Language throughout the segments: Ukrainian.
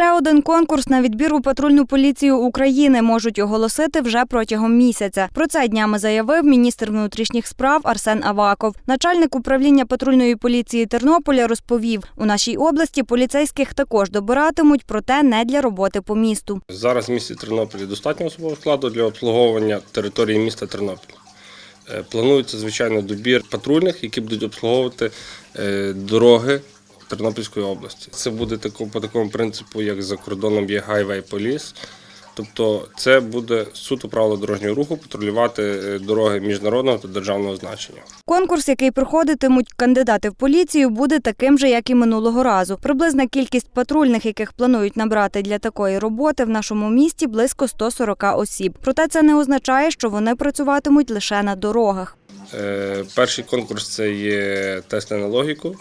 Ще один конкурс на відбір у патрульну поліцію України можуть оголосити вже протягом місяця. Про це днями заявив міністр внутрішніх справ Арсен Аваков. Начальник управління патрульної поліції Тернополя розповів, у нашій області поліцейських також добиратимуть, проте не для роботи по місту. Зараз в місті Тернополі достатньо особового складу для обслуговування території міста Тернопіль. Е, Планується, звичайно, добір патрульних, які будуть обслуговувати е, дороги Тернопільської області. Це буде тако- по такому принципу, як за кордоном є Highway Police. Тобто це буде суто правило дорожнього руху патрулювати е, дороги міжнародного та державного значення. Конкурс, який проходитимуть кандидати в поліцію, буде таким же, як і минулого разу. Приблизна кількість патрульних, яких планують набрати для такої роботи в нашому місті, близько 140 осіб. Проте це не означає, що вони працюватимуть лише на дорогах. Е, Перший конкурс це є тести на логіку.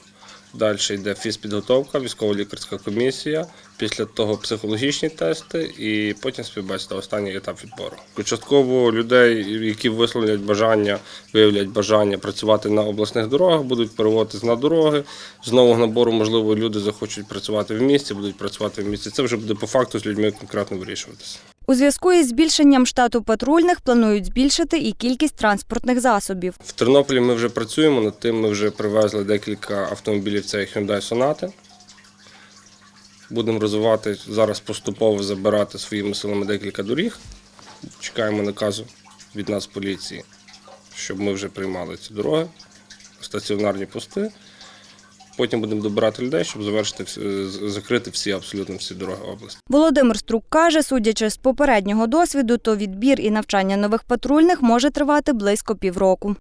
Далі йде фізпідготовка, військово-лікарська комісія. Після того психологічні тести і потім співбесіда, останній етап відбору. Частково людей, які висловлять бажання, виявлять бажання працювати на обласних дорогах, будуть переводитись на дороги. З нового набору, можливо, люди захочуть працювати в місті, будуть працювати в місті. Це вже буде по факту з людьми конкретно вирішуватися. У зв'язку із збільшенням штату патрульних планують збільшити і кількість транспортних засобів. В Тернополі ми вже працюємо над тим. Ми вже привезли декілька автомобілів. Це Hyundai Sonata. Будемо розвивати зараз поступово забирати своїми силами декілька доріг. Чекаємо наказу від нас поліції, щоб ми вже приймали ці дороги, стаціонарні пости. Потім будемо добирати людей, щоб завершити закрити всі абсолютно всі дороги області. Володимир Струк каже, судячи з попереднього досвіду, то відбір і навчання нових патрульних може тривати близько півроку.